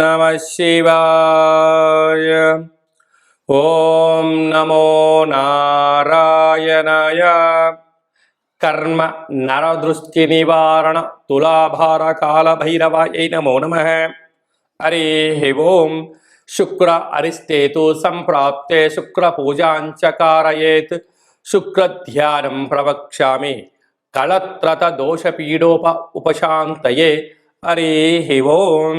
నమ శివాయ ఓం నమో నారాయణయ కర్మ నరదృష్టి నివారణ తులాభార కాళభైరవాయ నమో నమ హరి ఓం శుక్ర అరిస్తేతు సంప్రాప్తే శుక్ర పూజాంచ కారయేత్ శుక్రధ్యానం ప్రవక్ష్యామి కళత్రత దోషపీడోప ఉపశాంతయే హరి ఓం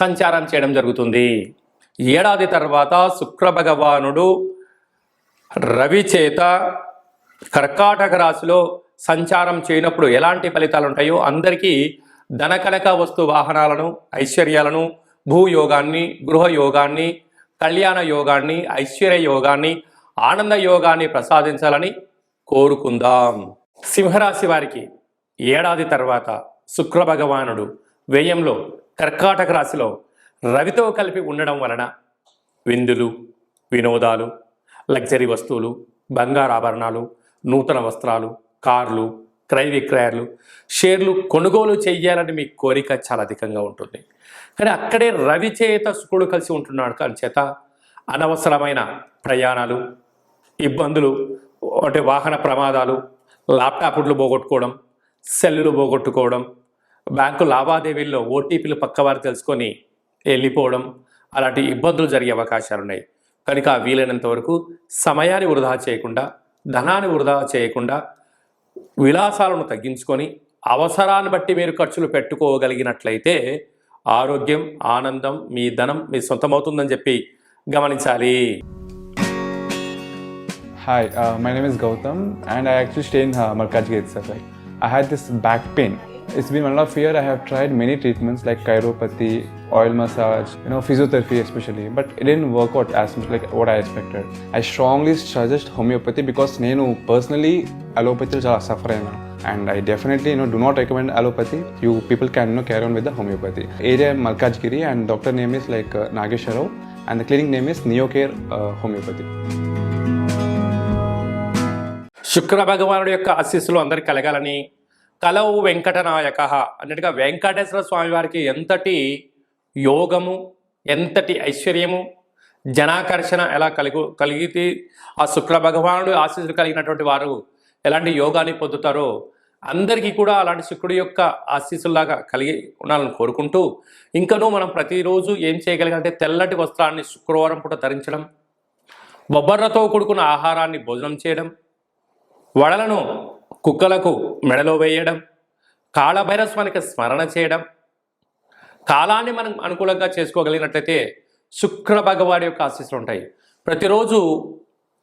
సంచారం చేయడం జరుగుతుంది. ఏడాది తర్వాత శుక్ర భగవానుడు రవి చేత కర్కాటక రాశిలో సంచారం చేయనప్పుడు ఎలాంటి ఫలితాలు ఉంటాయో అందరికీ ధనకనక వస్తు వాహనాలను ఐశ్వర్యాలను భూయోగాన్ని గృహ యోగాన్ని కళ్యాణ యోగాన్ని ఐశ్వర్య యోగాన్ని ఆనంద యోగాన్ని ప్రసాదించాలని కోరుకుందాం. సింహరాశి వారికి ఏడాది తర్వాత శుక్ర భగవానుడు వ్యయంలో కర్కాటక రాశిలో రవితో కలిపి ఉండడం వలన విందులు వినోదాలు లగ్జరీ వస్తువులు బంగారు ఆభరణాలు నూతన వస్త్రాలు కార్లు క్రయ విక్రయాలు షేర్లు కొనుగోలు చేయాలని మీ కోరిక చాలా అధికంగా ఉంటుంది. కానీ అక్కడే రవి చేత శుకుడు కలిసి ఉంటున్నాడు. కానీ చేత అనవసరమైన ప్రయాణాలు ఇబ్బందులు అంటే వాహన ప్రమాదాలు ల్యాప్టాప్లు పోగొట్టుకోవడం సెల్లులు పోగొట్టుకోవడం బ్యాంకు లావాదేవీల్లో ఓటీపీలు పక్కవారు తెలుసుకొని వెళ్ళిపోవడం అలాంటి ఇబ్బందులు జరిగే అవకాశాలు ఉన్నాయి. కనుక వీలైనంత వరకు సమయాన్ని వృధా చేయకుండా ధనాన్ని వృధా చేయకుండా విలాసాలను తగ్గించుకొని అవసరాన్ని బట్టి మీరు ఖర్చులు పెట్టుకోగలిగినట్లయితే ఆరోగ్యం ఆనందం మీ ధనం మీ సొంతమవుతుందని చెప్పి గమనించాలి. Hi my name is Gautam and I actually stay in Markaz gate sir I had this back pain. It's been one and a half year. I have tried many treatments like chiropathy, oil massage, you know, physiotherapy especially, but it didn't work out as much like what I expected. I strongly suggest homeopathy because నేను personally allopathy చాలా suffer అయినా and I definitely you know do not recommend allopathy. You people can you know carry on with the homeopathy. Area Malkajgiri and doctor name is like uh, Nagesha Rao and the clinic name is Neocare శుక్ర భగవానుడి యొక్క ఆశీస్సులు అందరికి కలగాలని కలవు వెంకటనాయక అన్నట్టుగా వెంకటేశ్వర స్వామి వారికి ఎంతటి యోగము ఎంతటి ఐశ్వర్యము జనాకర్షణ ఎలా కలిగి కలిగితే ఆ శుక్ర భగవానుడు ఆశీస్సులు కలిగినటువంటి వారు ఎలాంటి యోగాన్ని పొందుతారో అందరికీ కూడా అలాంటి శుక్రుడి యొక్క ఆశీస్సులాగా కలిగి ఉండాలని కోరుకుంటూ ఇంకనూ మనం ప్రతిరోజు ఏం చేయగలిగంటే తెల్లటి వస్త్రాన్ని శుక్రవారం పూట ధరించడం బొబ్బర్రతో కూడుకున్న ఆహారాన్ని భోజనం చేయడం వడలను కుక్కలకు మెడలో వేయడం కాళభైరస్వానికి స్మరణ చేయడం కాలాన్ని మనం అనుకూలంగా చేసుకోగలిగినట్లయితే శుక్ర భగవాడి యొక్క ఆశీస్సులు ఉంటాయి. ప్రతిరోజు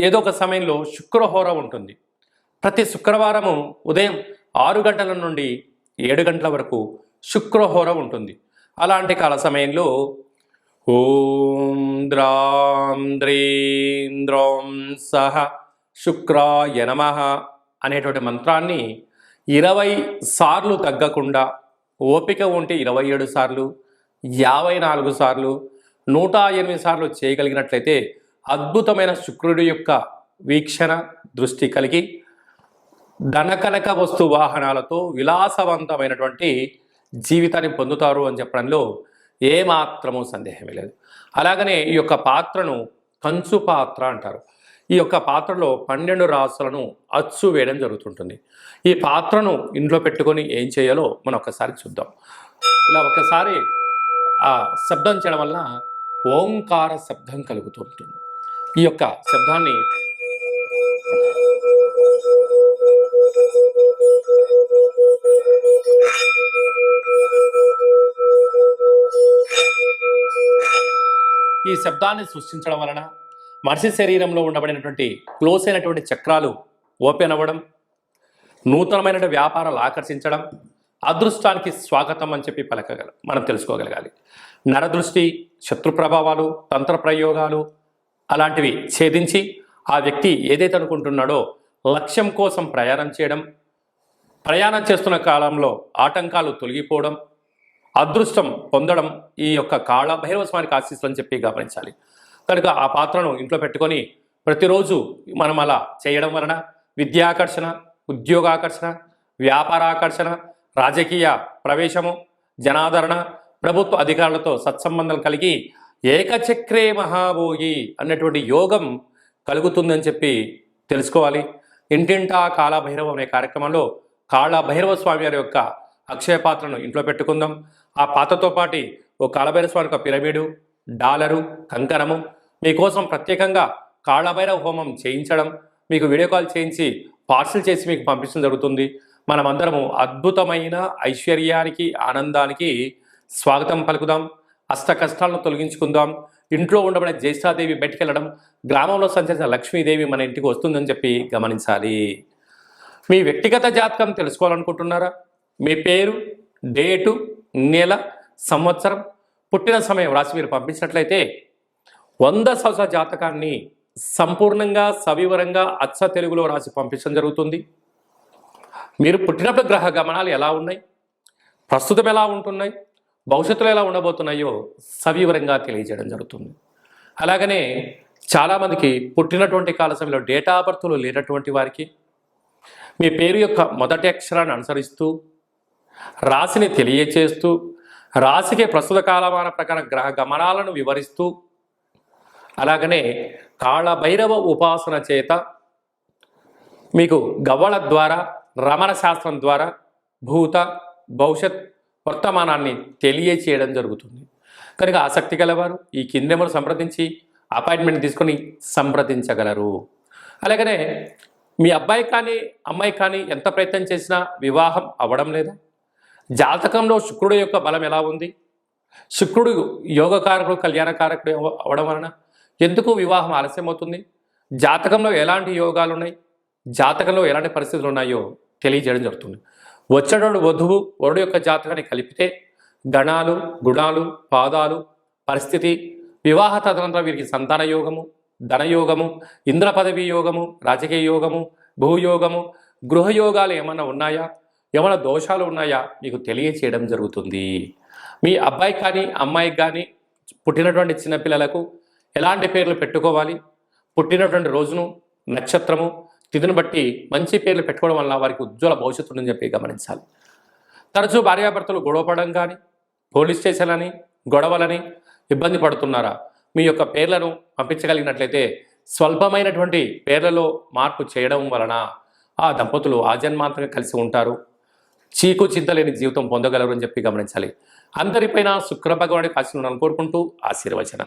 ఏదో ఒక సమయంలో శుక్రహోర ఉంటుంది. ప్రతి శుక్రవారము ఉదయం ఆరు గంటల నుండి ఏడు గంటల వరకు శుక్రహోర ఉంటుంది. అలాంటి కాల సమయంలో ఓం ద్రాం ద్రీం ద్రోం సహ శుక్రాయ నమ అనేటువంటి మంత్రాన్ని ఇరవై సార్లు తగ్గకుండా ఓపిక ఉంటే ఇరవై ఏడు సార్లు యాభై నాలుగు సార్లు నూట ఎనిమిది సార్లు చేయగలిగినట్లయితే అద్భుతమైన శుక్రుడి యొక్క వీక్షణ దృష్టి కలిగి ధనకనక వస్తు వాహనాలతో విలాసవంతమైనటువంటి జీవితాన్ని పొందుతారు అని చెప్పడంలో ఏమాత్రము సందేహమే లేదు. అలాగనే ఈ యొక్క పాత్రను కంచు పాత్ర అంటారు. ఈ యొక్క పాత్రలో పన్నెండు రాసులను అచ్చు వేయడం జరుగుతుంటుంది. ఈ పాత్రను ఇంట్లో పెట్టుకొని ఏం చేయాలో మనం ఒకసారి చూద్దాం. ఇలా ఒకసారి ఆ శబ్దం చేయడం వల్ల ఓంకార శబ్దం కలుగుతుంటుంది ఈ యొక్క శబ్దాన్ని ఈ శబ్దాన్ని సృష్టించడం వలన మనిషి శరీరంలో ఉండబడినటువంటి క్లోజ్ అయినటువంటి చక్రాలు ఓపెన్ అవ్వడం నూతనమైన వ్యాపారాలు ఆకర్షించడం అదృష్టానికి స్వాగతం అని చెప్పి పలకగల మనం తెలుసుకోగలగాలి. నరదృష్టి శత్రు ప్రభావాలు తంత్ర ప్రయోగాలు అలాంటివి ఛేదించి ఆ వ్యక్తి ఏదైతే అనుకుంటున్నాడో లక్ష్యం కోసం ప్రయాణం చేయడం ప్రయాణం చేస్తున్న కాలంలో ఆటంకాలు తొలగిపోవడం అదృష్టం పొందడం ఈ యొక్క కాళ భైరవ స్వామికి ఆశీస్సులు అని చెప్పి గమనించాలి. కనుక ఆ పాత్రను ఇంట్లో పెట్టుకొని ప్రతిరోజు మనం అలా చేయడం వలన విద్యాకర్షణ ఉద్యోగాకర్షణ వ్యాపారాకర్షణ రాజకీయ ప్రవేశము జనాదరణ ప్రభుత్వ అధికారులతో సత్సంబంధం కలిగి ఏకచక్రే మహాభోగి అన్నటువంటి యోగం కలుగుతుందని చెప్పి తెలుసుకోవాలి. ఇంటింటా కాళభైరవం అనే కార్యక్రమంలో కాళభైరవ స్వామి వారి యొక్క అక్షయ పాత్రను ఇంట్లో పెట్టుకుందాం. ఆ పాత్రతో పాటు ఓ కాళభైరవ స్వామి యొక్క పిరమిడు డాలరు కంకణము మీకోసం ప్రత్యేకంగా కాళభైరవ హోమం చేయించడం మీకు వీడియో కాల్ చేయించి పార్సిల్ చేసి మీకు పంపించడం జరుగుతుంది. మనమందరము అద్భుతమైన ఐశ్వర్యానికి ఆనందానికి స్వాగతం పలుకుదాం. అష్ట కష్టాలను తొలగించుకుందాం. ఇంట్లో ఉండబడే జ్యేష్ఠాదేవి బయటికెళ్ళడం గ్రామంలో సంచరించిన లక్ష్మీదేవి మన ఇంటికి వస్తుందని చెప్పి గమనించాలి. మీ వ్యక్తిగత జాతకం తెలుసుకోవాలనుకుంటున్నారా? మీ పేరు డేటు నెల సంవత్సరం పుట్టిన సమయం రాసి మీరు పంపించినట్లయితే వంద సంవత్సరాల జాతకాన్ని సంపూర్ణంగా సవివరంగా అచ్చ తెలుగులో రాసి పంపించడం జరుగుతుంది. మీరు పుట్టినప్పుడు గ్రహ గమనాలు ఎలా ఉన్నాయి? ప్రస్తుతం ఎలా ఉంటున్నాయి? భవిష్యత్తులో ఎలా ఉండబోతున్నాయో సవివరంగా తెలియజేయడం జరుగుతుంది. అలాగనే చాలామందికి పుట్టినటువంటి కాల సమయంలో డేటా బర్త్లు లేనటువంటి వారికి మీ పేరు యొక్క మొదటి అక్షరాన్ని అనుసరిస్తూ రాశిని తెలియచేస్తూ రాశికి ప్రస్తుత కాలమాన ప్రకారం గ్రహ గమనాలను వివరిస్తూ అలాగనే కాళభైరవ ఉపాసన చేత మీకు గవ్వల ద్వారా రమణ శాస్త్రం ద్వారా భూత భవిష్యత్ వర్తమానాన్ని తెలియచేయడం జరుగుతుంది. కనుక ఆసక్తి గలవారు ఈ కిందెమలు సంప్రదించి అపాయింట్మెంట్ తీసుకొని సంప్రదించగలరు. అలాగనే మీ అబ్బాయి కానీ అమ్మాయి కానీ ఎంత ప్రయత్నం చేసినా వివాహం అవ్వడం లేదా? జాతకంలో శుక్రుడు యొక్క బలం ఎలా ఉంది? శుక్రుడు యోగకారకుడు కళ్యాణకారకుడు అవ్వడం వలన ఎందుకు వివాహం ఆలస్యం అవుతుంది జాతకంలో ఎలాంటి యోగాలు ఉన్నాయి జాతకంలో ఎలాంటి పరిస్థితులు ఉన్నాయో తెలియజేయడం జరుగుతుంది. వచ్చేటోడు వధువు వరుడు యొక్క జాతకాన్ని కలిపితే గణాలు గుణాలు పాదాలు పరిస్థితి వివాహ తదనంతరం వీరికి సంతాన యోగము ధనయోగము ఇంద్ర పదవి యోగము రాజకీయ యోగము భూయోగము గృహయోగాలు ఏమైనా ఉన్నాయా? ఏమైనా దోషాలు ఉన్నాయా? మీకు తెలియచేయడం జరుగుతుంది. మీ అబ్బాయి కానీ అమ్మాయికి కానీ పుట్టినటువంటి చిన్నపిల్లలకు ఎలాంటి పేర్లు పెట్టుకోవాలి? పుట్టినటువంటి రోజును నక్షత్రము తిథిని బట్టి మంచి పేర్లు పెట్టుకోవడం వల్ల వారికి ఉజ్వల భవిష్యత్తు ఉందని చెప్పి గమనించాలి. తరచూ భార్యాభర్తలు గొడవపడడం కానీ పోలీస్ స్టేషన్లని గొడవలని ఇబ్బంది పడుతున్నారా? మీ యొక్క పేర్లను పంపించగలిగినట్లయితే స్వల్పమైనటువంటి పేర్లలో మార్పు చేయడం వలన ఆ దంపతులు ఆజన్మాంతంగా కలిసి ఉంటారు. చీకు చింతలేని జీవితం పొందగలరు అని చెప్పి గమనించాలి. అందరిపైన శుక్ర భగవానుడి ఆశీర్వాదాలను కోరుకుంటూ ఆశీర్వచనం.